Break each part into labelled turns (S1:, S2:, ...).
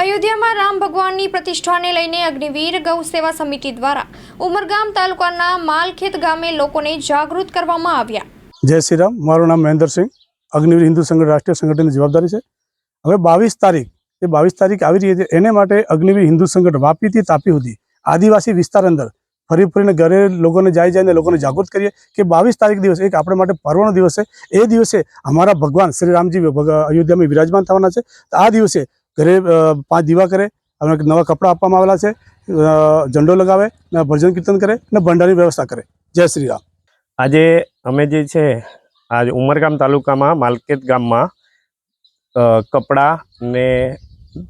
S1: અયોધ્યામાં રામ ભગવાનની પ્રતિષ્ઠાને લઈને અગ્નિવીર ગૌ સેવા સમિતિ દ્વારા ઉમરગામ તાલુકાના માલખેત ગામે લોકોને જાગૃત કરવામાં આવ્યા.
S2: જય શ્રી રામ, મારું નામ મહેન્દ્રસિંહ અગ્નિવીર હિન્દુ સંગઠન, રાષ્ટ્રીય સંગઠનની જવાબદારી છે. હવે બાવીસ તારીખ એ બાવીસ તારીખ આવી રહી છે, એને માટે અગ્નિવીર હિન્દુ સંગઠન વાપીથી તાપી સુધી આદિવાસી વિસ્તાર અંદર ફરી ફરીને ઘરે લોકોને જાય જાય લોકોને જાગૃત કરીએ કે બાવીસ તારીખ દિવસ એક આપણે માટે પર્વનો દિવસ છે. એ દિવસે અમારા ભગવાન શ્રી રામજી અયોધ્યામાં વિરાજમાન થવાના છે. આ દિવસે ઘરે પાંચ દીવા કરે, અને નવા કપડાં આપવામાં આવેલા છે ઝંડો લગાવે, ને ભજન કીર્તન કરે, ને ભંડારની વ્યવસ્થા કરે. જય શ્રી રામ.
S3: આજે અમે જે છે, આજ ઉમરગામ તાલુકામાં માલકેત ગામમાં કપડાં ને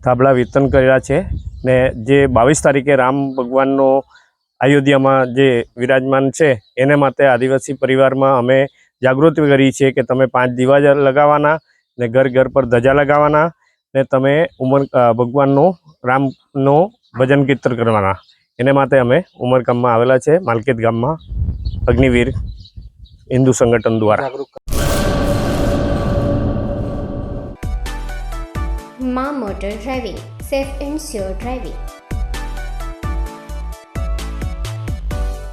S3: ધાબળા વિતરણ કર્યા છે, ને જે બાવીસ તારીખે રામ ભગવાનનો અયોધ્યામાં જે વિરાજમાન છે, એને માટે આદિવાસી પરિવારમાં અમે જાગૃતિ કરી છે કે તમે પાંચ દીવા લગાવવાના, ને ઘર ઘર પર ધજા લગાવવાના ને તમે ઉમર ભગવાનનો, રામનો ભજન કીર્તન કરવાના. એને માટે અમે ઉમરગામમાં આવેલા છે, માલકેત ગામમાં, અગ્નિવીર હિન્દુ સંગઠન દ્વારા.
S4: માં motor driving, safe and sure driving.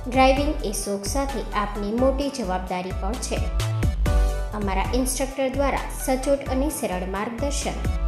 S4: Driving એ શોખ સાથે આપની મોટી જવાબદારી પણ છે. અમારા ઇન્સ્ટ્રક્ટર દ્વારા સચોટ અને સરળ માર્ગદર્શન.